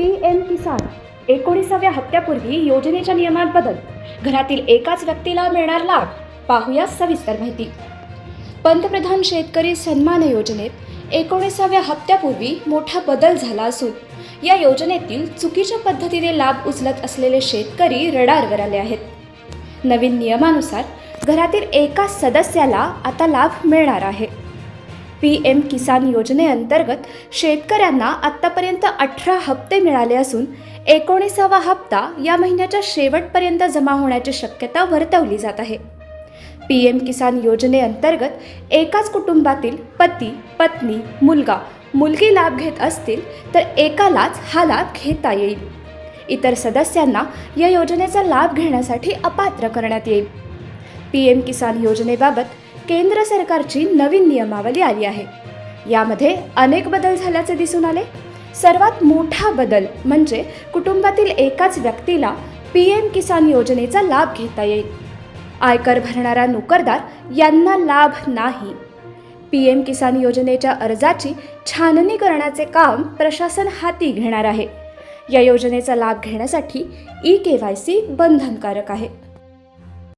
P M किसान एकोणीसाव्या हप्त्यापूर्वी योजनेच्या नियमात बदल. घरातील एकाच व्यक्तीला मिळणार लाभ. पाहूया सविस्तर माहिती. पंतप्रधान शेतकरी सन्मान योजनेत एकोणीसाव्या हप्त्यापूर्वी मोठा बदल झाला असून या योजनेतील चुकीच्या पद्धतीने लाभ उचलत असलेले शेतकरी रडारवर आले आहेत. नवीन नियमानुसार घरातील एका सदस्याला आता लाभ मिळणार आहे. पी एम किसान योजनेअंतर्गत शेतकऱ्यांना आत्तापर्यंत अठरा हप्ते मिळाले असून एकोणीसावा हप्ता या महिन्याच्या शेवटपर्यंत जमा होण्याची शक्यता वर्तवली जात आहे. पी एम किसान योजनेअंतर्गत एकाच कुटुंबातील पती पत्नी मुलगा मुलगी लाभ घेत असतील तर एकालाच हा लाभ घेता येईल. इतर सदस्यांना या योजनेचा लाभ घेण्यासाठी अपात्र करण्यात येईल. पी एम किसान योजनेबाबत केंद्र सरकारची नवीन नियमावली आली आहे. यामध्ये अनेक बदल झाल्याचे दिसून आले. सर्वात मोठा बदल म्हणजे कुटुंबातील एकाच व्यक्तीला पी एम किसान योजनेचा लाभ घेता येईल. आयकर भरणारा नोकरदार यांना लाभ नाही. पी एम किसान योजनेच्या अर्जाची छाननी करण्याचे काम प्रशासन हाती घेणार आहे. या योजनेचा लाभ घेण्यासाठी ई के वाय सी बंधनकारक आहे.